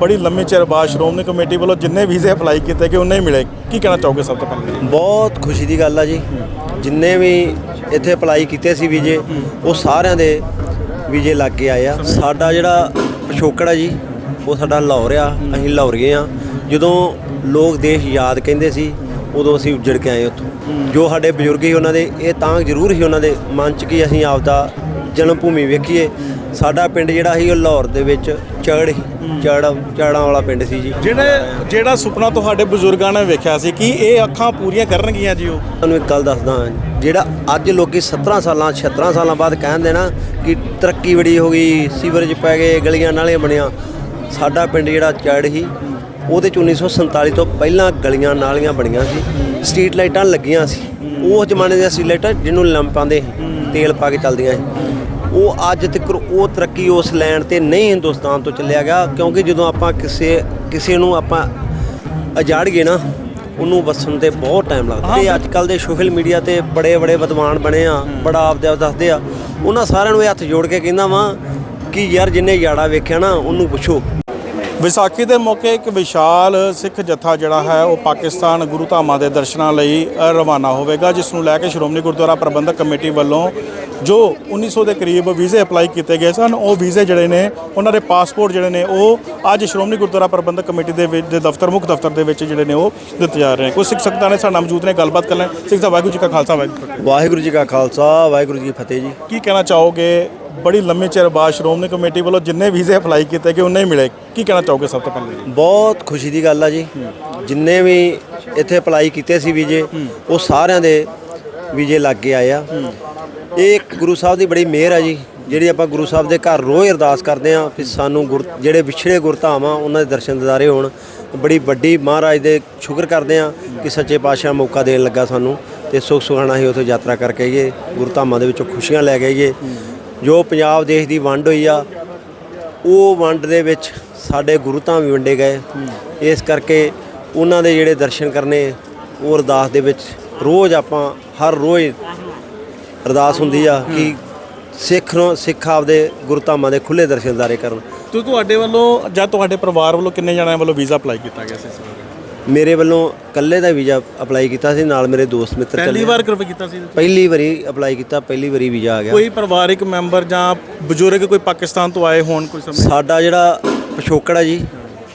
ਬੜੀ ਲੰਮੇ ਚਿਰ ਬਾਅਦ ਸ਼੍ਰੋਮਣੀ ਕਮੇਟੀ ਵੱਲੋਂ ਜਿੰਨੇ ਵੀਜ਼ੇ ਅਪਲਾਈ ਕੀਤੇ ਕਿ ਉਹਨੇ ਹੀ ਮਿਲੇ, ਕੀ ਕਹਿਣਾ ਚਾਹੋਗੇ ਸਭ ਤੋਂ ਪਹਿਲਾਂ ਬਹੁਤ ਖੁਸ਼ੀ ਦੀ ਗੱਲ ਆ ਜੀ। ਜਿੰਨੇ ਵੀ ਇੱਥੇ ਅਪਲਾਈ ਕੀਤੇ ਸੀ ਵੀਜ਼ੇ, ਉਹ ਸਾਰਿਆਂ ਦੇ ਵੀਜ਼ੇ ਲੱਗ ਕੇ ਆਏ ਆ। ਸਾਡਾ ਜਿਹੜਾ ਪਿਛੋਕੜ ਆ ਜੀ, ਉਹ ਸਾਡਾ ਲਾਹੌਰ ਆ, ਅਸੀਂ ਲਾਹੌਰੀਏ ਆ। ਜਦੋਂ ਲੋਕ ਦੇਸ਼ ਯਾਦ ਕਹਿੰਦੇ ਸੀ, ਉਦੋਂ ਅਸੀਂ ਉੱਜੜ ਕੇ ਆਏ ਉੱਥੋਂ। ਜੋ ਸਾਡੇ ਬਜ਼ੁਰਗ ਸੀ ਉਹਨਾਂ ਦੇ, ਇਹ ਤਾਂ ਜ਼ਰੂਰ ਸੀ ਉਹਨਾਂ ਦੇ ਮਨ 'ਚ ਕਿ ਅਸੀਂ ਆਪਦਾ ਜਨਮ ਭੂਮੀ ਵੇਖੀਏ। ਸਾਡਾ ਪਿੰਡ ਜਿਹੜਾ ਸੀ, ਉਹ ਲਾਹੌਰ ਦੇ ਵਿੱਚ ਚੜ ਚੜ ਚੜਾਂ ਵਾਲਾ ਪਿੰਡ ਸੀ ਜੀ। ਜਿਹੜੇ ਜਿਹੜਾ ਸੁਪਨਾ ਤੁਹਾਡੇ ਬਜ਼ੁਰਗਾਂ ਨੇ ਵੇਖਿਆ ਸੀ ਕਿ ਇਹ ਅੱਖਾਂ ਪੂਰੀਆਂ ਕਰਨਗੀਆਂ ਜੀ ਉਹ? ਤੁਹਾਨੂੰ ਇੱਕ ਗੱਲ ਦੱਸਦਾ ਜਿਹੜਾ ਅੱਜ ਲੋਕੀ 17 ਸਾਲਾਂ 76 ਸਾਲਾਂ ਬਾਅਦ ਕਹਿੰਦੇ ਨਾ ਕਿ ਤਰੱਕੀ ਬੜੀ ਹੋ ਗਈ ਸੀਵਰੇਜ ਪੈ ਗਏ ਗਲੀਆਂ ਨਾਲੀਆਂ ਬਣੀਆਂ ਸਾਡਾ ਪਿੰਡ ਜਿਹੜਾ ਚੜ ਹੀ ਉਹਦੇ ਚ 1947 ਤੋਂ ਪਹਿਲਾਂ ਗਲੀਆਂ ਨਾਲੀਆਂ ਬਣੀਆਂ ਸੀ ਸਟਰੀਟ ਲਾਈਟਾਂ ਲੱਗੀਆਂ ਸੀ। ਉਹ ਜ਼ਮਾਨੇ ਦੀਆਂ ਸਟਰੀਟ ਲਾਈਟਾਂ ਜਿਹਨੂੰ ਲੰਪਾਂ ਦੇ ਤੇਲ ਪਾ ਕੇ ਚੱਲਦੀਆਂ ਸੀ। ਉਹ ਅੱਜ ਤੱਕ ਉਹ ਤਰੱਕੀ ਉਸ ਲੈਣ ਤੇ ਨਹੀਂ ਹਿੰਦੁਸਤਾਨ ਤੋਂ ਚੱਲਿਆ ਗਿਆ ਕਿਉਂਕਿ ਜਦੋਂ ਆਪਾਂ ਕਿਸੇ ਕਿਸੇ ਨੂੰ ਆਪਾਂ ਅਜਾੜੀਏ ਨਾ ਉਹਨੂੰ ਵਸਣ ਤੇ ਬਹੁਤ ਟਾਈਮ ਲੱਗਦਾ। ਤੇ ਅੱਜ ਕੱਲ ਦੇ ਸੋਸ਼ਲ ਮੀਡੀਆ ਤੇ ਬੜੇ ਬੜੇ ਵਿਦਵਾਨ ਬਣੇ ਆ ਬੜਾ ਆਪਦੇ ਆਪ ਦੱਸਦੇ ਆ। ਉਹਨਾਂ ਸਾਰਿਆਂ ਨੂੰ ਇਹ ਹੱਥ ਜੋੜ ਕੇ ਕਹਿੰਦਾ ਵਾਂ ਕਿ ਯਾਰ ਜਿੰਨੇ ਯਾੜਾ ਵੇਖਿਆ ਨਾ ਉਹਨੂੰ ਪੁੱਛੋ। ਵਿਸਾਖੀ ਦੇ ਮੌਕੇ ਇੱਕ ਵਿਸ਼ਾਲ ਸਿੱਖ ਜਥਾ ਜਿਹੜਾ ਹੈ ਉਹ ਪਾਕਿਸਤਾਨ ਗੁਰੂ ਧਾਮਾਂ ਦੇ ਦਰਸ਼ਨਾਂ ਲਈ ਰਵਾਨਾ ਹੋਵੇਗਾ ਜਿਸ ਨੂੰ ਲੈ ਕੇ ਸ਼੍ਰੋਮਣੀ ਗੁਰਦੁਆਰਾ ਪ੍ਰਬੰਧਕ ਕਮੇਟੀ ਵੱਲੋਂ ਜੋ 1900 ਦੇ ਕਰੀਬ ਵੀਜ਼ੇ ਅਪਲਾਈ ਕੀਤੇ ਗਏ ਸਨ ਉਹ ਵੀਜ਼ੇ ਜਿਹੜੇ ਨੇ ਉਹਨਾਂ ਦੇ ਪਾਸਪੋਰਟ ਜਿਹੜੇ ਨੇ ਉਹ ਅੱਜ ਸ਼੍ਰੋਮਣੀ ਗੁਰਦੁਆਰਾ ਪ੍ਰਬੰਧਕ ਕਮੇਟੀ ਦੇ ਵਿੱਚ ਦੇ ਦਫ਼ਤਰ ਮੁੱਖ ਦਫ਼ਤਰ ਦੇ ਵਿੱਚ ਜਿਹੜੇ ਨੇ ਉਹ ਦਿੱਤੇ ਜਾ ਰਹੇ ਨੇ। ਕੁਝ ਸਿੱਖ ਸੰਗਤਾਂ ਨੇ ਸਾਡੇ ਮੌਜੂਦ ਨੇ ਗੱਲਬਾਤ ਕਰ ਲੈਣ। ਸਿੱਖ ਸਾਹਿਬ ਵਾਹਿਗੁਰੂ ਜੀ ਕਾ ਖਾਲਸਾ ਵਾਹਿਗੁਰੂ ਜੀ ਕੀ ਫਤਿਹ। ਵਾਹਿਗੁਰੂ ਜੀ ਕਾ ਖਾਲਸਾ ਵਾਹਿਗੁਰੂ ਜੀ ਕੀ ਫਤਿਹ ਜੀ। ਕੀ ਕਹਿਣਾ ਚਾਹੋਗੇ? ਬੜੀ ਲੰਮੇ ਚਿਰ ਬਾਅਦ ਸ਼੍ਰੋਮਣੀ ਕਮੇਟੀ ਵੱਲੋਂ ਜਿੰਨੇ ਵੀਜ਼ੇ ਅਪਲਾਈ ਕੀਤੇ ਗਏ ਉਹਨੇ ਹੀ ਮਿਲੇ। ਕੀ ਕਹਿਣਾ ਚਾਹੋਗੇ ਸਭ ਤੋਂ ਪਹਿਲਾਂ? ਬਹੁਤ ਖੁਸ਼ੀ ਦੀ ਗੱਲ ਆ ਜੀ। ਜਿੰਨੇ ਵੀ ਇੱਥੇ ਅਪਲਾਈ ਕੀਤੇ ਸੀ ਵੀਜ਼ੇ ਉਹ ਸਾਰਿਆਂ ਦੇ ਵੀਜ਼ੇ ਲੱਗ ਕੇ ਆਏ ਆ। ਇਹ ਇੱਕ ਗੁਰੂ ਸਾਹਿਬ ਦੀ ਬੜੀ ਮਿਹਰ ਆ ਜੀ, ਜਿਹੜੀ ਆਪਾਂ ਗੁਰੂ ਸਾਹਿਬ ਦੇ ਘਰ ਰੋਜ਼ ਅਰਦਾਸ ਕਰਦੇ ਆ ਕਿ ਸਾਨੂੰ ਗੁਰ, ਜਿਹੜੇ ਵਿਛੜੇ ਗੁਰਧਾਮ ਆ ਉਹਨਾਂ ਦੇ ਦਰਸ਼ਨ ਦਿਦਾਰੇ ਹੋਣ। ਬੜੀ ਵੱਡੀ ਮਹਾਰਾਜ ਦੇ ਸ਼ੁਕਰ ਕਰਦੇ ਆ ਕਿ ਸੱਚੇ ਪਾਤਸ਼ਾਹ ਮੌਕਾ ਦੇਣ ਲੱਗਾ ਸਾਨੂੰ ਤੇ ਸੁਖ ਸੁਖਾਣਾ ਹੀ ਉੱਥੇ ਯਾਤਰਾ ਕਰਕੇ ਆਈਏ, ਗੁਰਧਾਮਾਂ ਦੇ ਵਿੱਚੋਂ ਖੁਸ਼ੀਆਂ ਲੈ ਕੇ ਆਈਏ। ਜੋ ਪੰਜਾਬ ਦੇਸ਼ ਦੀ ਵੰਡ ਹੋਈ ਆ, ਉਹ ਵੰਡ ਦੇ ਵਿੱਚ ਸਾਡੇ ਗੁਰੂ ਧਾਮ ਵੀ ਵੰਡੇ ਗਏ। ਇਸ ਕਰਕੇ ਉਹਨਾਂ ਦੇ ਜਿਹੜੇ ਦਰਸ਼ਨ ਕਰਨੇ, ਉਹ ਅਰਦਾਸ ਦੇ ਵਿੱਚ ਰੋਜ਼ ਆਪਾਂ, ਹਰ ਰੋਜ਼ ਅਰਦਾਸ ਹੁੰਦੀ ਆ ਕਿ ਸਿੱਖ ਨੂੰ ਸਿੱਖ ਆਪਦੇ ਗੁਰੂ ਧਾਮਾਂ ਦੇ ਖੁੱਲੇ ਦਰਸ਼ਨਦਾਰੇ ਕਰਨ। ਤੋ ਤੁਹਾਡੇ ਵੱਲੋਂ ਜਾਂ ਤੁਹਾਡੇ ਪਰਿਵਾਰ ਵੱਲੋਂ ਕਿੰਨੇ ਜਣਿਆਂ ਵੱਲੋਂ ਵੀਜ਼ਾ ਅਪਲਾਈ ਕੀਤਾ ਗਿਆ ਸੀ ਇਸ ਵਾਰ? ਮੇਰੇ ਵੱਲੋਂ ਇਕੱਲੇ ਦਾ ਵੀਜ਼ਾ ਅਪਲਾਈ ਕੀਤਾ ਸੀ ਨਾਲ ਮੇਰੇ ਦੋਸਤ ਮਿੱਤਰ ਪਹਿਲੀ ਚੱਲੇ ਵਾਰ ਕਰਵਾ ਕੀਤਾ ਸੀ? ਪਹਿਲੀ ਵਾਰੀ ਅਪਲਾਈ ਕੀਤਾ ਪਹਿਲੀ ਵਾਰੀ ਵੀਜ਼ਾ ਆ ਗਿਆ। ਕੋਈ ਪਰਿਵਾਰਿਕ ਮੈਂਬਰ ਜਾਂ ਬਜ਼ੁਰਗ ਕੋਈ ਪਾਕਿਸਤਾਨ ਤੋਂ ਆਏ ਹੋਣ ਕੋਈ ਸਮਝ ਸਾਡਾ ਜਿਹੜਾ ਪਿਛੋਕੜ ਆ ਜੀ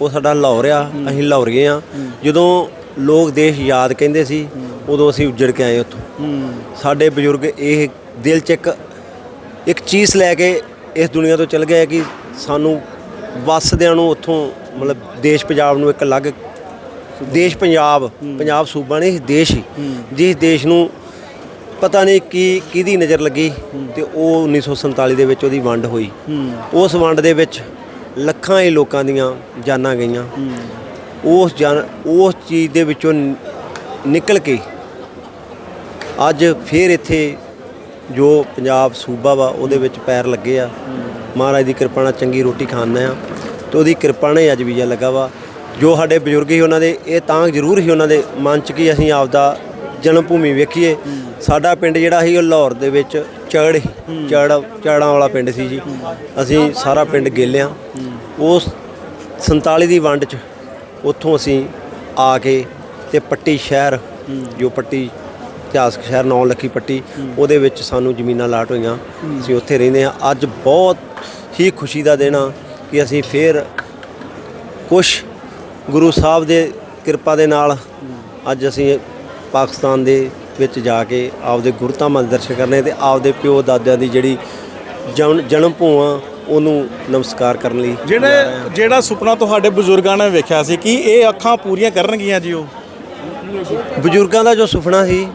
ਉਹ ਸਾਡਾ ਲਾਹੌਰ ਆ ਅਸੀਂ ਲਾਹੌਰੀਏ ਆ। ਜਦੋਂ ਲੋਕ ਦੇਸ਼ ਯਾਦ ਕਹਿੰਦੇ ਸੀ ਉਦੋਂ ਅਸੀਂ ਉੱਜੜ ਕੇ ਆਏ ਉੱਥੋਂ। ਸਾਡੇ ਬਜ਼ੁਰਗ ਇਹ ਦਿਲ 'ਚ ਇੱਕ ਇੱਕ ਚੀਜ਼ ਲੈ ਕੇ ਇਸ ਦੁਨੀਆ ਤੋਂ ਚਲ ਗਏ ਕਿ ਸਾਨੂੰ ਵਸਦਿਆਂ ਨੂੰ ਉੱਥੋਂ ਮਤਲਬ ਦੇਸ਼ ਪੰਜਾਬ ਨੂੰ ਇੱਕ ਅਲੱਗ ਦੇਸ਼ ਪੰਜਾਬ ਪੰਜਾਬ ਸੂਬਾ ਨਹੀਂ, ਦੇਸ਼ ਹੀ। ਜਿਸ ਦੇਸ਼ ਨੂੰ ਪਤਾ ਨਹੀਂ ਕੀ, ਕਿਹਦੀ ਨਜ਼ਰ ਲੱਗੀ ਤੇ ਉਹ 1947 ਦੇ ਵਿੱਚ ਉਹਦੀ ਵੰਡ ਹੋਈ। ਉਸ ਵੰਡ ਦੇ ਵਿੱਚ ਲੱਖਾਂ ਹੀ ਲੋਕਾਂ ਦੀਆਂ ਜਾਨਾਂ ਗਈਆਂ। ਉਸ ਜਾਨ ਉਸ ਚੀਜ਼ ਦੇ ਵਿੱਚੋਂ ਨਿਕਲ ਕੇ ਅੱਜ ਫੇਰ ਇੱਥੇ ਜੋ ਪੰਜਾਬ ਸੂਬਾ ਵਾ, ਉਹਦੇ ਵਿੱਚ ਪੈਰ ਲੱਗੇ ਆ। ਮਹਾਰਾਜ ਦੀ ਕਿਰਪਾ ਨਾਲ ਚੰਗੀ ਰੋਟੀ ਖਾਂਦੇ ਆ। ਤੇ ਉਹਦੀ ਕਿਰਪਾ ਨਾਲ ਹੀ ਅੱਜ ਵੀਜ਼ਾ ਲੱਗਾ ਵਾ। ਜੋ ਸਾਡੇ ਬਜ਼ੁਰਗ ਸੀ ਉਹਨਾਂ ਦੇ, ਇਹ ਤਾਂ ਜ਼ਰੂਰ ਸੀ ਉਹਨਾਂ ਦੇ ਮਨ 'ਚ ਕਿ ਅਸੀਂ ਆਪਦਾ ਜਨਮ ਭੂਮੀ ਵੇਖੀਏ। ਸਾਡਾ ਪਿੰਡ ਜਿਹੜਾ ਸੀ, ਉਹ ਲਾਹੌਰ ਦੇ ਵਿੱਚ ਚੜ ਚੜ ਚੜਾਂ ਵਾਲਾ ਪਿੰਡ ਸੀ ਜੀ। ਅਸੀਂ ਸਾਰਾ ਪਿੰਡ ਗੇਲਿਆਂ। ਉਸ 47 ਦੀ ਵੰਡ 'ਚ ਉੱਥੋਂ ਅਸੀਂ ਆ ਕੇ ਤੇ ਪੱਟੀ ਸ਼ਹਿਰ, ਜੋ ਪੱਟੀ ਇਤਿਹਾਸਕ ਸ਼ਹਿਰ ਨੌ ਲੱਖੀ ਪੱਟੀ ਉਹਦੇ ਵਿੱਚ ਸਾਨੂੰ ਜ਼ਮੀਨਾਂ ਲਾਟ ਹੋਈਆਂ। ਅਸੀਂ ਉੱਥੇ ਰਹਿੰਦੇ ਹਾਂ। ਅੱਜ ਬਹੁਤ ਹੀ ਖੁਸ਼ੀ ਦਾ ਦਿਨ ਆ ਕਿ ਅਸੀਂ ਫੇਰ ਕੁਝ ਗੁਰੂ ਸਾਹਿਬ ਦੇ ਕਿਰਪਾ ਦੇ ਨਾਲ ਅੱਜ ਅਸੀਂ ਪਾਕਿਸਤਾਨ ਦੇ ਵਿੱਚ ਜਾ ਕੇ ਆਪਦੇ ਗੁਰਧਾਮਾਂ ਦੇ ਦਰਸ਼ਨ ਕਰਨੇ ਤੇ ਆਪਦੇ ਪਿਓ ਦਾਦਿਆਂ ਦੀ ਜਿਹੜੀ ਜਨ- ਜਨਮ ਭੂਆ ਉਹਨੂੰ ਨਮਸਕਾਰ ਕਰਨ ਲਈ ਜਿਹੜੇ ਜਿਹੜਾ ਸੁਪਨਾ ਤੁਹਾਡੇ ਬਜ਼ੁਰਗਾਂ ਨੇ ਵੇਖਿਆ ਸੀ ਕਿ ਇਹ ਅੱਖਾਂ ਪੂਰੀਆਂ ਕਰਨਗੀਆਂ ਜੀ ਉਹ? ਬਜ਼ੁਰਗਾਂ ਦਾ ਜੋ ਸੁਪਨਾ ਸੀ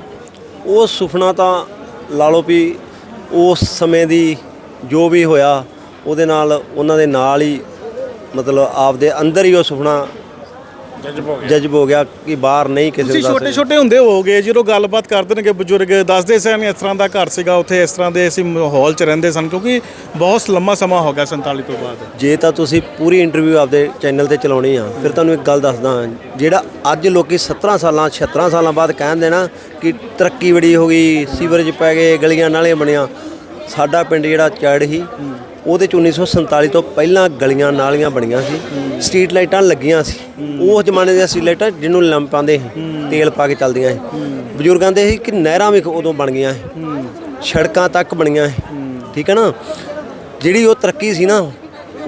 ਉਹ ਸੁਪਨਾ ਤਾਂ ਲਾ ਲਓ ਵੀ ਉਸ ਸਮੇਂ ਦੀ ਜੋ ਵੀ ਹੋਇਆ, ਉਹਦੇ ਨਾਲ ਉਹਨਾਂ ਦੇ ਨਾਲ ਹੀ ਮਤਲਬ ਆਪਦੇ ਅੰਦਰ ਹੀ ਉਹ ਸੁਪਨਾ ਜਜ਼ਬ ਹੋ ਗਿਆ। ਕਿ ਬਾਹਰ ਨਹੀਂ ਕਿਸੇ ਤੁਸੀਂ ਨੂੰ ਛੋਟੇ ਛੋਟੇ ਹੁੰਦੇ ਹੋਵੋਗੇ ਜਦੋਂ ਗੱਲਬਾਤ ਕਰਦੇ ਨੇਗੇ ਬਜ਼ੁਰਗ ਦੱਸਦੇ ਸਨ ਇਸ ਤਰ੍ਹਾਂ ਦਾ ਘਰ ਸੀਗਾ ਉੱਥੇ ਇਸ ਤਰ੍ਹਾਂ ਦੇ ਅਸੀਂ ਮਾਹੌਲ 'ਚ ਰਹਿੰਦੇ ਸਨ ਕਿਉਂਕਿ ਬਹੁਤ ਲੰਮਾ ਸਮਾਂ ਹੋ ਗਿਆ 47 ਤੋਂ ਬਾਅਦ। ਜੇ ਤਾਂ ਤੁਸੀਂ ਪੂਰੀ ਇੰਟਰਵਿਊ ਆਪਦੇ ਚੈਨਲ ਤੇ ਚਲਾਉਣੀ ਆ ਫਿਰ ਤੁਹਾਨੂੰ ਇੱਕ ਗੱਲ ਦੱਸਦਾ ਜਿਹੜਾ ਅੱਜ ਲੋਕੀ 17 ਸਾਲਾਂ 76 ਸਾਲਾਂ ਬਾਅਦ ਕਹਿੰਦੇ ਨਾ ਕਿ ਤਰੱਕੀ ਬੜੀ ਹੋ ਗਈ ਸੀਵਰੇਜ ਪੈ ਗਏ ਗਲੀਆਂ ਨਾਲੀਆਂ ਬਣੀਆਂ ਸਾਡਾ ਪਿੰਡ ਜਿਹੜਾ ਚੜ ਹੀ ਉਹਦੇ ਚ 1947 ਤੋਂ ਪਹਿਲਾਂ ਗਲੀਆਂ ਨਾਲੀਆਂ ਬਣੀਆਂ ਸੀ ਸਟਰੀਟ ਲਾਈਟਾਂ ਲੱਗੀਆਂ ਸੀ। ਉਹ ਜ਼ਮਾਨੇ ਦੀਆਂ ਸਟਰੀਟ ਲਾਈਟਾਂ ਜਿਹਨੂੰ ਲੰਮ ਪਾਉਂਦੇ ਸੀ, ਤੇਲ ਪਾ ਕੇ ਚੱਲਦੀਆਂ ਸੀ। ਬਜ਼ੁਰਗਾਂ ਦੇ ਸੀ ਕਿ ਨਹਿਰਾਂ ਵੀ ਉਦੋਂ ਬਣ ਗਈਆਂ ਸੜਕਾਂ ਤੱਕ ਬਣੀਆਂ ਸੀ। ਠੀਕ ਹੈ ਨਾ? ਜਿਹੜੀ ਉਹ ਤਰੱਕੀ ਸੀ ਨਾ,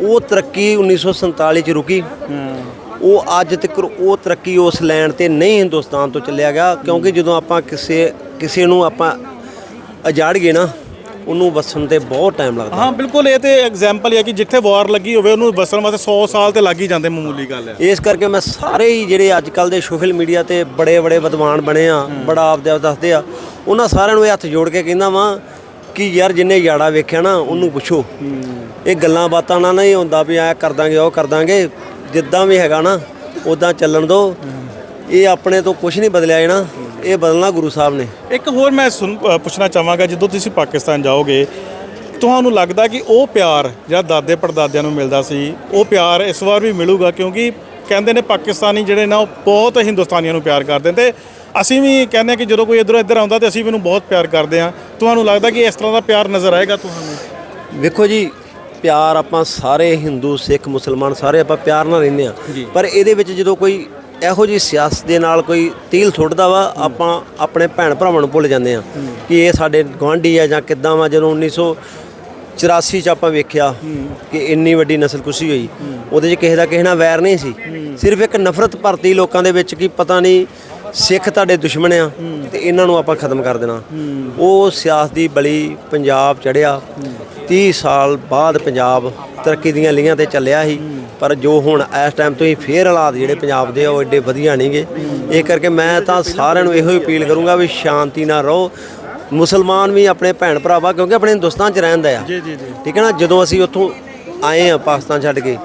ਉਹ ਤਰੱਕੀ 1947 ਚ ਰੁਕੀ। ਉਹ ਅੱਜ ਤੱਕ ਉਹ ਤਰੱਕੀ ਉਸ ਲੈਣ ਤੇ ਨਹੀਂ ਹਿੰਦੁਸਤਾਨ ਤੋਂ ਚੱਲਿਆ ਗਿਆ, ਕਿਉਂਕਿ ਜਦੋਂ ਆਪਾਂ ਕਿਸੇ ਕਿਸੇ ਨੂੰ ਆਪਾਂ ਅਜਾੜ ਗਏ ਨਾ ਉਹਨੂੰ ਵਸਣ ਤੇ ਬਹੁਤ ਟਾਈਮ ਲੱਗਦਾ। ਹਾਂ ਬਿਲਕੁਲ ਇਹ ਤੇ ਐਗਜ਼ਾਮਪਲ ਹੈ ਕਿ ਜਿੱਥੇ ਵਾਰ ਲੱਗੀ ਹੋਵੇ ਉਹਨੂੰ ਬਸਣ ਵਾਸਤੇ 100 ਸਾਲ ਤੇ ਲੱਗ ਹੀ ਜਾਂਦੇ ਮਾਮੂਲੀ ਗੱਲ ਹੈ। ਇਸ ਕਰਕੇ ਮੈਂ ਸਾਰੇ ਹੀ ਜਿਹੜੇ ਅੱਜ ਕੱਲ ਦੇ ਸੋਸ਼ਲ ਮੀਡੀਆ ਤੇ ਬੜੇ ਬੜੇ ਵਿਦਵਾਨ ਬਣੇ ਆ ਬੜਾ ਆਪਦੇ ਆਪ ਦੱਸਦੇ ਆ ਉਹਨਾਂ ਸਾਰਿਆਂ ਨੂੰ ਇਹ ਹੱਥ ਜੋੜ ਕੇ ਕਹਿੰਦਾ ਵਾਂ ਕਿ ਯਾਰ ਜਿੰਨੇ ਯਾੜਾ ਵੇਖਿਆ ਨਾ ਉਹਨੂੰ ਪੁੱਛੋ। ਇਹ ਗੱਲਾਂ ਬਾਤਾਂ ਨਾਲ ਨਹੀਂ ਹੁੰਦਾ ਵੀ ਐ ਕਰ ਦਾਂਗੇ ਉਹ ਕਰ ਦਾਂਗੇ ਜਿੱਦਾਂ ਵੀ ਹੈਗਾ ਨਾ ਉਦਾਂ ਚੱਲਣ ਦੋ। ਇਹ ਆਪਣੇ ਤੋਂ ਕੁਝ ਨਹੀਂ ਬਦਲਿਆ ਜਾਣਾ ਇਹ ਬਦਲਣਾ ਗੁਰੂ ਸਾਹਿਬ ਨੇ। ਇੱਕ ਹੋਰ ਮੈਂ ਸੁਣ ਪੁੱਛਣਾ ਚਾਹਾਂਗਾ ਜਦੋਂ ਤੁਸੀਂ ਪਾਕਿਸਤਾਨ ਜਾਓਗੇ ਤੁਹਾਨੂੰ ਲੱਗਦਾ ਕਿ ਉਹ ਪਿਆਰ ਜਿਹੜਾ ਦਾਦੇ ਪੜਦਾਦਿਆਂ ਨੂੰ ਮਿਲਦਾ ਸੀ ਉਹ ਪਿਆਰ ਇਸ ਵਾਰ ਵੀ ਮਿਲੂਗਾ? ਕਿਉਂਕਿ ਕਹਿੰਦੇ ਨੇ ਪਾਕਿਸਤਾਨੀ ਜਿਹੜੇ ਨਾ ਉਹ ਬਹੁਤ ਹਿੰਦੁਸਤਾਨੀਆਂ ਨੂੰ ਪਿਆਰ ਕਰਦੇ ਨੇ। ਤੇ ਅਸੀਂ ਵੀ ਕਹਿੰਦੇ ਕਿ ਜਦੋਂ ਕੋਈ ਇਧਰੋਂ ਇੱਧਰ ਆਉਂਦਾ ਤੇ ਅਸੀਂ ਵੀ ਉਹਨੂੰ ਬਹੁਤ ਪਿਆਰ ਕਰਦੇ ਹਾਂ। ਤੁਹਾਨੂੰ ਲੱਗਦਾ ਕਿ ਇਸ ਤਰ੍ਹਾਂ ਦਾ ਪਿਆਰ ਨਜ਼ਰ ਆਏਗਾ ਤੁਹਾਨੂੰ? ਵੇਖੋ ਜੀ ਪਿਆਰ ਆਪਾਂ ਸਾਰੇ ਹਿੰਦੂ ਸਿੱਖ ਮੁਸਲਮਾਨ ਸਾਰੇ ਆਪਾਂ ਪਿਆਰ ਨਾਲ ਰਹਿੰਦੇ ਆ ਪਰ ਇਹਦੇ ਵਿੱਚ ਜਦੋਂ ਕੋਈ ਇਹੋ ਜੀ ਸਿਆਸਤ ਦੇ ਨਾਲ ਕੋਈ ਤੀਲ ਸੁੱਟਦਾ ਵਾ, ਆਪਾਂ ਆਪਣੇ ਭੈਣ ਭਰਾਵਾਂ ਨੂੰ ਭੁੱਲ ਜਾਂਦੇ ਆ ਕਿ ਇਹ ਸਾਡੇ ਗਵਾਂਢੀ ਆ ਜਾਂ ਕਿੱਦਾਂ ਵਾ। ਜਦੋਂ 1984 ਚ ਆਪਾਂ ਵੇਖਿਆ ਕਿ ਇੰਨੀ ਵੱਡੀ ਨਸਲਕੁਸ਼ੀ ਹੋਈ, ਉਹਦੇ 'ਚ ਕਿਸੇ ਦਾ ਕਿਸੇ ਨਾਲ ਵੈਰ ਨਹੀਂ ਸੀ। ਸਿਰਫ ਇੱਕ ਨਫ਼ਰਤ ਭਰਤੀ ਲੋਕਾਂ ਦੇ ਵਿੱਚ ਕਿ ਪਤਾ ਨਹੀਂ ਸਿੱਖ ਤੁਹਾਡੇ ਦੁਸ਼ਮਣ ਆ ਤੇ ਇਹਨਾਂ ਨੂੰ ਆਪਾਂ ਖਤਮ ਕਰ ਦੇਣਾ। ਉਹ ਸਿਆਸਤ ਦੀ ਬਲੀ ਪੰਜਾਬ ਚੜਿਆ 30 ਸਾਲ ਬਾਅਦ ਪੰਜਾਬ ਤਰੱਕੀ ਦੀਆਂ ਲੀਹਾਂ ਤੇ ਚੱਲਿਆ ਸੀ। ਪਰ ਜੋ ਹੁਣ ਇਸ ਟਾਈਮ ਤੋਂ ਹੀ ਫੇਰ ਹਾਲਾਤ ਜਿਹੜੇ ਪੰਜਾਬ ਦੇ ਉਹ ਐਡੇ ਵਧੀਆ ਨਹੀਂਗੇ। ਇਹ ਕਰਕੇ ਮੈਂ ਤਾਂ ਸਾਰਿਆਂ ਨੂੰ ਇਹੋ ਹੀ ਅਪੀਲ ਕਰੂੰਗਾ ਵੀ ਸ਼ਾਂਤੀ ਨਾਲ ਰਹੋ। ਮੁਸਲਮਾਨ ਵੀ ਆਪਣੇ ਭੈਣ ਭਰਾ ਵਾ ਕਿਉਂਕਿ ਆਪਣੇ ਹਿੰਦੁਸਤਾਨ ਚ ਰਹਿੰਦਾ ਆ। ਜੀ ਜੀ ਜੀ। ਠੀਕ ਹੈ ਨਾ? ਜਦੋਂ ਅਸੀਂ ਉੱਥੋਂ ਆਏ ਆ ਪਾਕਿਸਤਾਨ ਛੱਡ ਕੇ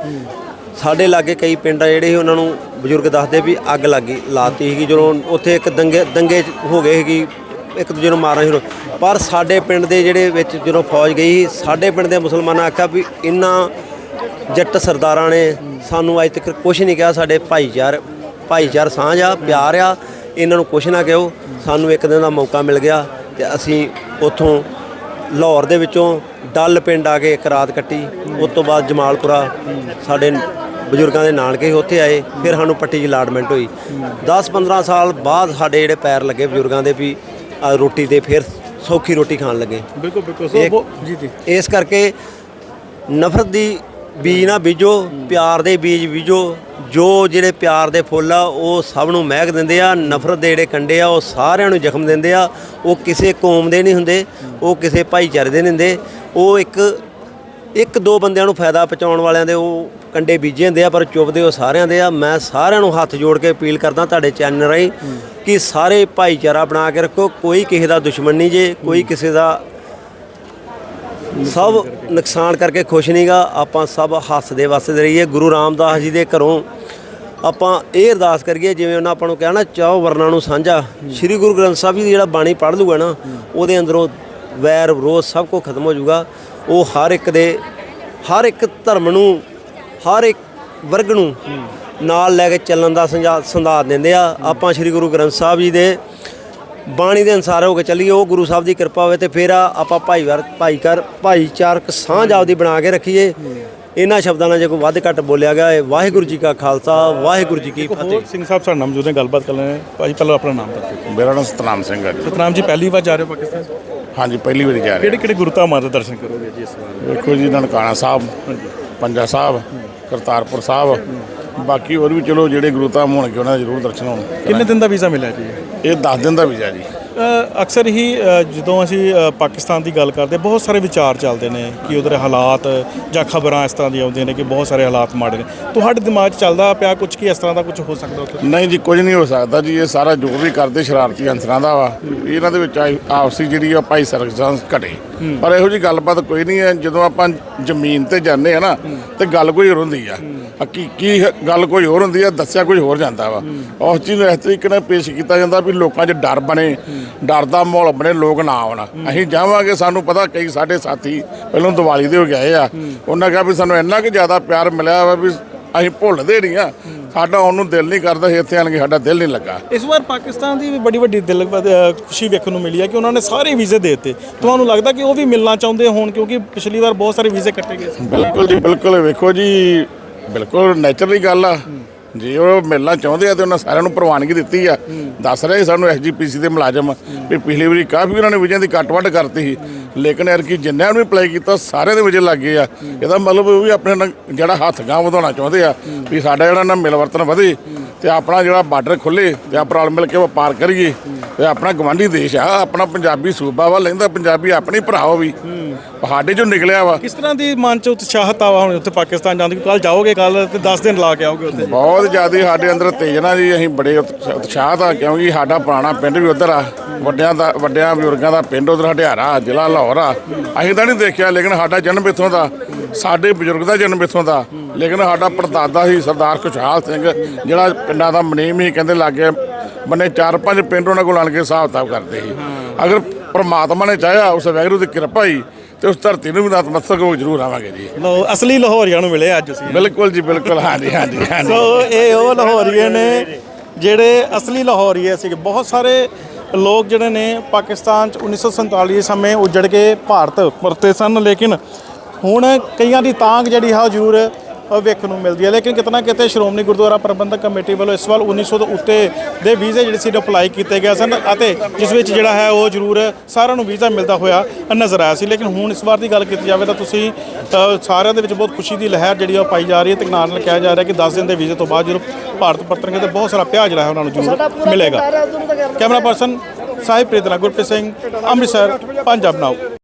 ਸਾਡੇ ਲਾਗੇ ਕਈ ਪਿੰਡ ਆ ਜਿਹੜੇ ਸੀ ਉਹਨਾਂ ਨੂੰ ਬਜ਼ੁਰਗ ਦੱਸਦੇ ਵੀ ਅੱਗ ਲੱਗੀ ਲਾਤੀ ਸੀਗੀ। ਜਦੋਂ ਉੱਥੇ ਇੱਕ ਦੰਗੇ ਦੰਗੇ ਹੋ ਗਏ ਸੀਗੀ ਇੱਕ ਦੂਜੇ ਨੂੰ ਮਾਰਨਾ ਸ਼ੁਰੂ। ਪਰ ਸਾਡੇ ਪਿੰਡ ਦੇ ਜਿਹੜੇ ਵਿੱਚ ਜਦੋਂ ਫੌਜ ਗਈ ਸਾਡੇ ਪਿੰਡ ਦੇ ਮੁਸਲਮਾਨਾਂ ਆਖਿਆ ਵੀ ਇੰਨਾ ਜੱਟ ਸਰਦਾਰਾਂ ਨੇ ਸਾਨੂੰ ਅੱਜ ਤੱਕ ਕੁਝ ਨਹੀਂ ਕਿਹਾ ਸਾਡੇ ਭਾਈਚਾਰ ਭਾਈਚਾਰ ਸਾਂਝ ਆ ਪਿਆਰ ਆ। ਇਹਨਾਂ ਨੂੰ ਕੁਝ ਨਾ ਕਿਹੋ ਸਾਨੂੰ ਇੱਕ ਦਿਨ ਦਾ ਮੌਕਾ ਮਿਲ ਗਿਆ ਤੇ ਅਸੀਂ ਉੱਥੋਂ ਲਾਹੌਰ ਦੇ ਵਿੱਚੋਂ ਡੱਲ ਪਿੰਡ ਆ ਕੇ ਇੱਕ ਰਾਤ ਕੱਟੀ। ਉਸ ਤੋਂ ਬਾਅਦ ਜਮਾਲਪੁਰਾ ਸਾਡੇ ਬਜ਼ੁਰਗਾਂ ਦੇ ਨਾਨਕੇ ਉੱਥੇ ਆਏ ਫਿਰ ਸਾਨੂੰ ਪੱਟੀ 'ਚ ਅਲਾਟਮੈਂਟ ਹੋਈ। 10-15 ਸਾਲ ਬਾਅਦ ਸਾਡੇ ਜਿਹੜੇ ਪੈਰ ਲੱਗੇ ਬਜ਼ੁਰਗਾਂ ਦੇ ਵੀ ਰੋਟੀ ਤੇ ਫਿਰ ਸੌਖੀ ਰੋਟੀ ਖਾਣ ਲੱਗੇ। ਬਿਲਕੁਲ ਬਿਲਕੁਲ। ਜੀ ਜੀ। ਇਸ ਕਰਕੇ ਨਫ਼ਰਤ ਦੀ ਬੀਜ ਨਾ ਬੀਜੋ, ਪਿਆਰ ਦੇ ਬੀਜ ਬੀਜੋ। ਜੋ ਜਿਹੜੇ ਪਿਆਰ ਦੇ ਫੁੱਲ ਆ, ਉਹ ਸਭ ਨੂੰ ਮਹਿਕ ਦਿੰਦੇ ਆ, ਨਫ਼ਰਤ ਦੇ ਜਿਹੜੇ ਕੰਡੇ ਆ, ਉਹ ਸਾਰਿਆਂ ਨੂੰ ਜ਼ਖਮ ਦਿੰਦੇ ਆ। ਉਹ ਕਿਸੇ ਕੌਮ ਦੇ ਨਹੀਂ ਹੁੰਦੇ, ਉਹ ਕਿਸੇ ਭਾਈਚਾਰੇ ਦੇ ਨਹੀਂ ਹੁੰਦੇ। ਉਹ ਇੱਕ ਇੱਕ ਦੋ ਬੰਦਿਆਂ ਨੂੰ ਫਾਇਦਾ ਪਹੁੰਚਾਉਣ ਵਾਲਿਆਂ ਦੇ ਉਹ ਕੰਡੇ ਬੀਜੇ ਹੁੰਦੇ ਆ, ਪਰ ਚੁੱਭਦੇ ਉਹ ਸਾਰਿਆਂ ਦੇ ਆ। ਮੈਂ ਸਾਰਿਆਂ ਨੂੰ ਹੱਥ ਜੋੜ ਕੇ ਅਪੀਲ ਕਰਦਾ ਤੁਹਾਡੇ ਚੈਨਲ ਰਾਹੀਂ ਕਿ ਸਾਰੇ ਭਾਈਚਾਰਾ ਬਣਾ ਕੇ ਰੱਖੋ। ਕੋਈ ਕਿਸੇ ਦਾ ਦੁਸ਼ਮਣ ਨਹੀਂ ਜੇ, ਕੋਈ ਕਿਸੇ ਦਾ ਸਭ ਨੁਕਸਾਨ ਕਰਕੇ ਖੁਸ਼ ਨਹੀਂਗਾ, ਆਪਾਂ ਸਭ ਹੱਸਦੇ ਵਸਦੇ ਰਹੀਏ, ਗੁਰੂ ਰਾਮਦਾਸ ਜੀ ਦੇ ਘਰੋਂ ਆਪਾਂ ਇਹ ਅਰਦਾਸ ਕਰੀਏ, ਜਿਵੇਂ ਉਹਨਾਂ ਆਪਾਂ ਨੂੰ ਕਿਹਾ ਨਾ, ਚਾਹੋ ਵਰਨਾ ਨੂੰ ਸਾਂਝਾ। ਸ੍ਰੀ ਗੁਰੂ ਗ੍ਰੰਥ ਸਾਹਿਬ ਜੀ ਦੀ ਜਿਹੜਾ ਬਾਣੀ ਪੜ੍ਹ ਲੂਗਾ ਨਾ, ਉਹਦੇ ਅੰਦਰੋਂ ਵੈਰ, ਵਿਰੋਧ ਸਭ ਕੁਝ ਖਤਮ ਹੋ ਜਾਊਗਾ। ਉਹ ਹਰ ਇੱਕ ਦੇ, ਹਰ ਇੱਕ ਧਰਮ ਨੂੰ, ਹਰ ਇੱਕ ਵਰਗ ਨੂੰ ਨਾਲ ਲੈ ਕੇ ਚੱਲਣ ਦਾ ਸੰਜਾ- ਸੰਦਾਤ ਦਿੰਦੇ ਆ। ਆਪਾਂ ਸ੍ਰੀ ਗੁਰੂ ਗ੍ਰੰਥ ਸਾਹਿਬ ਜੀ ਦੇ ਬਾਣੀ ਦੇ ਅਨਸਾਰ ਹੋ ਕੇ ਚੱਲੀਏ ਉਹ ਗੁਰੂ ਸਾਹਿਬ ਦੀ ਕਿਰਪਾ ਹੋਵੇ ਤੇ ਫਿਰ ਆ- ਆਪਾਂ ਭਾਈਵਾਰ ਭਾਈਕਾਰ ਭਾਈਚਾਰਕ ਸਾਂਝ ਆਪਦੀ ਬਣਾ ਕੇ ਰੱਖੀਏ। ਇਹਨਾਂ ਸ਼ਬਦਾਂ ਨਾਲ ਜੇ ਕੋਈ ਵੱਧ ਘੱਟ ਬੋਲਿਆ ਗਿਆ ਹੈ ਵਾਹਿਗੁਰੂ ਜੀ ਕਾ ਖਾਲਸਾ ਵਾਹਿਗੁਰੂ ਜੀ ਕੀ ਫਤਿਹ। ਸਿੰਘ ਸਾਹਿਬ ਸਾਡੇ ਨਾਲ ਮੌਜੂਦ ਨੇ ਗੱਲਬਾਤ ਕਰ ਲੈਣੇ। ਭਾਜੀ ਪਹਿਲਾਂ ਆਪਣਾ ਨਾਮ ਦੱਸੋ। ਮੇਰਾ ਨਾਮ ਸਤਨਾਮ ਸਿੰਘ ਹੈ ਜੀ। ਸਤਨਾਮ ਜੀ ਪਹਿਲੀ ਵਾਰ ਜਾ ਰਹੇ ਹੋ ਪਾਕਿਸਤਾਨ? ਹਾਂਜੀ ਪਹਿਲੀ ਵਾਰੀ ਜਾ ਰਿਹਾ ਕਿਹੜੇ ਕਿਹੜੇ ਗੁਰਧਾਮਾਂ ਦੇ ਦਰਸ਼ਨ ਕਰੋਗੇ ਜੀ ਇਸ ਵਾਰ? ਵੇਖੋ ਜੀ ਨਨਕਾਣਾ ਸਾਹਿਬ ਪੰਜਾ ਸਾਹਿਬ ਕਰਤਾਰਪੁਰ ਸਾਹਿਬ ਬਾਕੀ ਹੋਰ ਵੀ ਚਲੋ ਜਿਹੜੇ ਗੁਰੂ ਧਾਮ ਹੋਣਗੇ ਉਹਨਾਂ ਦੇ ਜ਼ਰੂਰ ਦਰਸ਼ਨ ਹੋਣ। ਕਿੰਨੇ ਦਿਨ ਦਾ ਵੀਜ਼ਾ ਮਿਲਿਆ ਜੀ? ਇਹ 10 ਦਿਨ ਦਾ ਵੀਜ਼ਾ ਜੀ। ਅਕਸਰ ਹੀ ਜਦੋਂ ਅਸੀਂ ਪਾਕਿਸਤਾਨ ਦੀ ਗੱਲ ਕਰਦੇ ਬਹੁਤ ਸਾਰੇ ਵਿਚਾਰ ਚੱਲਦੇ ਨੇ ਕਿ ਉਧਰ ਹਾਲਾਤ ਜਾਂ ਖਬਰਾਂ ਇਸ ਤਰ੍ਹਾਂ ਦੀਆਂ ਆਉਂਦੀਆਂ ਨੇ ਕਿ ਬਹੁਤ ਸਾਰੇ ਹਾਲਾਤ ਮਾੜੇ ਨੇ। ਤੁਹਾਡੇ ਦਿਮਾਗ 'ਚ ਚੱਲਦਾ ਪਿਆ ਕੁਝ ਕੀ ਇਸ ਤਰ੍ਹਾਂ ਦਾ ਕੁਝ ਹੋ ਸਕਦਾ ਨਹੀਂ ਜੀ ਕੁਝ ਨਹੀਂ ਹੋ ਸਕਦਾ ਜੀ। ਇਹ ਸਾਰਾ ਜੋ ਵੀ ਕਰਦੇ ਸ਼ਰਾਰਤੀ ਅੰਸਰਾਂ ਦਾ ਵਾ। ਇਹਨਾਂ ਦੇ ਵਿੱਚ ਆਪਸੀ ਜਿਹੜੀ ਆ ਭਾਈ ਸਰਗਸਾਂ ਘਟੇ। ਪਰ ਇਹੋ ਜੀ ਗੱਲਬਾਤ ਕੋਈ ਨਹੀਂ ਹੈ। ਜਦੋਂ ਆਪਾਂ ਜ਼ਮੀਨ ਤੇ ਜਾਂਦੇ ਆ ਨਾ ਤੇ ਗੱਲ ਕੋਈ ਹੋਰ ਹੁੰਦੀ ਆ। ਹਕੀਕੀ ਗੱਲ ਕੋਈ ਹੋਰ ਹੁੰਦੀ ਆ ਦੱਸਿਆ ਕੋਈ ਹੋਰ ਜਾਂਦਾ ਵਾ। ਉਸ ਚੀਜ਼ ਨੂੰ ਇਸ ਤਰੀਕੇ ਨਾਲ ਪੇਸ਼ ਕੀਤਾ ਜਾਂਦਾ ਵੀ ਲੋਕਾਂ 'ਚ ਡਰ ਬਣੇ। ਡਰ ਦਾ ਮਾਹੌਲ ਬਣੇ ਲੋਕ ਨਾ ਆਉਣ। ਅਸੀਂ ਜਾਵਾਂਗੇ ਸਾਨੂੰ ਪਤਾ ਕਈ ਸਾਡੇ ਸਾਥੀ ਪਹਿਲਾਂ ਦੀਵਾਲੀ ਦੇ ਹੋ ਗਏ ਆ। ਉਹਨਾਂ ਕਿਹਾ ਵੀ ਸਾਨੂੰ ਇੰਨਾ ਕਿ ਜ਼ਿਆਦਾ ਪਿਆਰ ਮਿਲਿਆ ਵਾ ਵੀ ਅਸੀਂ ਭੁੱਲਦੇ ਨਹੀਂ ਆ। ਸਾਡਾ ਉਹਨੂੰ ਦਿਲ ਨਹੀਂ ਕਰਦਾ ਇੱਥੇ ਆਣ ਕੇ ਸਾਡਾ ਦਿਲ ਨਹੀਂ ਲੱਗਾ। ਇਸ ਵਾਰ ਪਾਕਿਸਤਾਨ ਦੀ ਵੀ ਬੜੀ ਵੱਡੀ ਦਿਲ ਖੁਸ਼ੀ ਵੇਖਣ ਨੂੰ ਮਿਲੀ ਹੈ ਕਿ ਉਹਨਾਂ ਨੇ ਸਾਰੇ ਵੀਜ਼ੇ ਦੇ ਦਿੱਤੇ। ਤੁਹਾਨੂੰ ਲੱਗਦਾ ਕਿ ਉਹ ਵੀ ਮਿਲਣਾ ਚਾਹੁੰਦੇ ਹੋਣ ਕਿਉਂਕਿ ਪਿਛਲੀ ਵਾਰ ਬਹੁਤ ਸਾਰੇ ਵੀਜ਼ੇ ਕੱਟੇ ਗਏ ਸੀ? ਬਿਲਕੁਲ ਜੀ ਬਿਲਕੁਲ ਵੇਖੋ ਜੀ ਬਿਲਕੁਲ ਨੈਚੁਰਲੀ ਗੱਲ ਆ। ਜੇ ਉਹ ਮਿਲਣਾ ਚਾਹੁੰਦੇ ਆ ਤੇ ਉਹਨਾਂ ਸਾਰਿਆਂ ਨੂੰ ਪ੍ਰਵਾਨਗੀ ਦਿੱਤੀ ਆ। ਦੱਸ ਰਹੇ ਸਾਨੂੰ ਐਸਜੀਪੀਸੀ ਦੇ ਮੁਲਾਜ਼ਮ ਵੀ ਪਿਛਲੀ ਵਾਰੀ ਕਾਫੀ ਉਹਨਾਂ ਨੇ ਵਿਜਿਆਂ ਦੀ ਕੱਟ-ਵੱਟ ਕਰਤੀ ਸੀ। ਲੇਕਿਨ ਯਾਰ ਕਿ ਜਿੰਨਿਆਂ ਨੂੰ ਅਪਲਾਈ ਕੀਤਾ ਸਾਰਿਆਂ ਦੇ ਵਿਜੇ ਲੱਗ ਗਏ ਆ। ਇਹਦਾ ਮਤਲਬ ਉਹ ਵੀ ਆਪਣੇ ਨਾਲ ਜਿਹੜਾ ਹੱਥ ਗਾਂ ਵਧਾਉਣਾ ਚਾਹੁੰਦੇ ਆ ਵੀ ਸਾਡਾ ਜਿਹੜਾ ਨਾ ਮਿਲਵਰਤਨ ਵਧੇ ਤੇ ਆਪਣਾ ਜਿਹੜਾ ਬਾਰਡਰ ਖੁੱਲੇ ਤੇ ਆਪਾਂ ਰਲ ਮਿਲ ਕੇ ਵਪਾਰ ਕਰੀਏ ਤੇ ਆਪਣਾ ਗਵਾਂਢੀ ਦੇਸ਼ ਆ, ਆਪਣਾ ਪੰਜਾਬੀ ਸੂਬਾ ਵਾ, ਲੈਂਦਾ ਪੰਜਾਬੀ ਆਪਣੀ ਭਰਾ ਉਹ ਵੀ। ਸਾਡੇ ਚੋਂ ਨਿਕਲਿਆ ਵਾ। ਕਿਸ ਤਰ੍ਹਾਂ ਦੀ ਮਨ ਚ ਉਤਸ਼ਾਹਤ ਆਵਾ ਹੁਣ ਉੱਥੇ ਪਾਕਿਸਤਾਨ ਜਾਣ ਦੀ ਕੱਲ ਜਾਓਗੇ ਕੱਲ ਤੇ 10 ਦਿਨ ਲਾ ਕੇ ਆਓਗੇ ਉੱਥੇ। ਬਹੁਤ ਜ਼ਿਆਦਾ ਸਾਡੇ ਅੰਦਰ ਤੇਜਨਾ ਜੀ ਅਸੀਂ ਬੜੇ ਉਤਸ਼ਾ- ਉਤਸ਼ਾਹਤ ਆ ਕਿਉਂਕਿ ਸਾਡਾ ਪੁਰਾਣਾ ਪਿੰਡ ਵੀ ਉਧਰ ਆ। ਵੱਡਿਆਂ ਦਾ ਵੱਡਿਆਂ ਬਜ਼ੁਰਗਾਂ ਦਾ ਪਿੰਡ ਉਧਰ ਹਟਿਆਰਾ ਜ਼ਿਲ੍ਹਾ ਲਾਹੌਰ ਆ। ਅਸੀਂ ਤਾਂ ਨਹੀਂ ਦੇਖਿਆ ਲੇਕਿਨ ਸਾਡਾ ਜਨਮ ਇੱਥੋਂ ਦਾ। ਸਾਡੇ ਬਜ਼ੁਰਗ ਦਾ ਜਨਮ ਇੱਥੋਂ ਦਾ। ਲੇਕਿਨ ਸਾਡਾ ਪੜਦਾਦਾ ਸੀ ਸਰਦਾਰ ਖੁਸ਼ਹਾਲ ਸਿੰਘ ਜਿਹੜਾ ਪਿੰਡਾਂ ਦਾ ਮਨੀਮ ਹੀ ਕਹਿੰਦੇ ਲਾਗੇ ਬੰਨੇ ਚਾਰ ਪੰਜ ਪਿੰਡ ਉਹਨਾਂ ਕੋਲ ਆਣ ਕੇ ਹਿਸਾਬ ਕਿਤਾਬ ਕਰਦੇ ਸੀ। ਅਗਰ ਪ੍ਰਮਾਤਮਾ ਨੇ ਚਾਹਿਆ ਉਸ ਵੈਗਰੂ ਦੀ ਕਿਰਪਾ ਹੀ ਤੇ ਉਸ ਧਰਤੀ ਨੂੰ ਵੀ ਨਤਮਸਤਕ ਹੋ ਜ਼ਰੂਰ ਆਵਾਂਗੇ ਜੀ। ਲੋ ਅਸਲੀ ਲਾਹੌਰੀਆਂ ਨੂੰ ਮਿਲੇ ਅੱਜ ਅਸੀਂ। ਬਿਲਕੁਲ ਜੀ ਬਿਲਕੁਲ ਹਾਂਜੀ ਹਾਂਜੀ ਹਾਂਜੀ। ਸੋ ਇਹ ਉਹ ਲਾਹੌਰੀਏ ਨੇ ਜਿਹੜੇ ਅਸਲੀ ਲਾਹੌਰੀਏ ਸੀਗੇ। ਬਹੁਤ ਸਾਰੇ ਲੋਕ ਜਿਹੜੇ ਨੇ ਪਾਕਿਸਤਾਨ ਚ 1947 ਸਮੇਂ ਉੱਜੜ ਕੇ ਭਾਰਤ ਪਰਤੇ ਸਨ ਲੇਕਿਨ ਹੁਣ ਕਈਆਂ ਦੀ ਤਾਂਗ ਜਿਹੜੀ ਹੈ ਅ, ਵੇਖਣ ਨੂੰ ਮਿਲਦੀ ਹੈ। ਲੇਕਿਨ ਕਿਤਨਾ ਕਿਤੇ ਸ਼੍ਰੋਮਣੀ ਗੁਰਦੁਆਰਾ ਪ੍ਰਬੰਧਕ ਕਮੇਟੀ ਵੱਲੋਂ ਇਸ ਵਾਰ 1900 ਤੋਂ ਉੱਤੇ ਦੇ ਵੀਜ਼ੇ ਜਿਹੜੇ ਸੀ ਅਪਲਾਈ ਕੀਤੇ ਗਏ ਸਨ ਅਤੇ ਜਿਸ ਵਿੱਚ ਜਿਹੜਾ ਹੈ ਉਹ ਜ਼ਰੂਰ ਸਾਰਿਆਂ ਨੂੰ ਵੀਜ਼ਾ ਮਿਲਦਾ ਹੋਇਆ ਨਜ਼ਰ ਆਇਆ ਸੀ। ਲੇਕਿਨ ਹੁਣ ਇਸ ਵਾਰ ਦੀ ਗੱਲ ਕੀਤੀ ਜਾਵੇ ਤਾਂ ਤੁਸੀਂ ਸਾਰਿਆਂ ਦੇ ਵਿੱਚ ਬਹੁਤ ਖੁਸ਼ੀ ਦੀ ਲਹਿਰ ਜਿਹੜੀ ਆ ਉਹ ਪਾਈ ਜਾ ਰਹੀ ਹੈ। ਤੇ ਨਾਲ ਨਾਲ ਕਿਹਾ ਜਾ ਰਿਹਾ ਕਿ 10 ਦਿਨ ਦੇ ਵੀਜ਼ੇ ਤੋਂ ਬਾਅਦ ਜਦੋਂ ਭਾਰਤ ਪਰਤਣਗੇ ਤੇ ਬਹੁਤ ਸਾਰਾ ਪਿਆਰ ਜਿਹੜਾ ਹੈ ਉਹਨਾਂ ਨੂੰ ਜ਼ਰੂਰ ਮਿਲੇਗਾ। ਕੈਮਰਾ ਪਰਸਨ ਸਾਹਿਬ ਪ੍ਰੀਤਨਾ ਗੁਰਪ੍ਰੀਤ ਸਿੰਘ ਅੰਮ੍ਰਿਤਸਰ ਪੰਜਾਬ ਨਾਓ।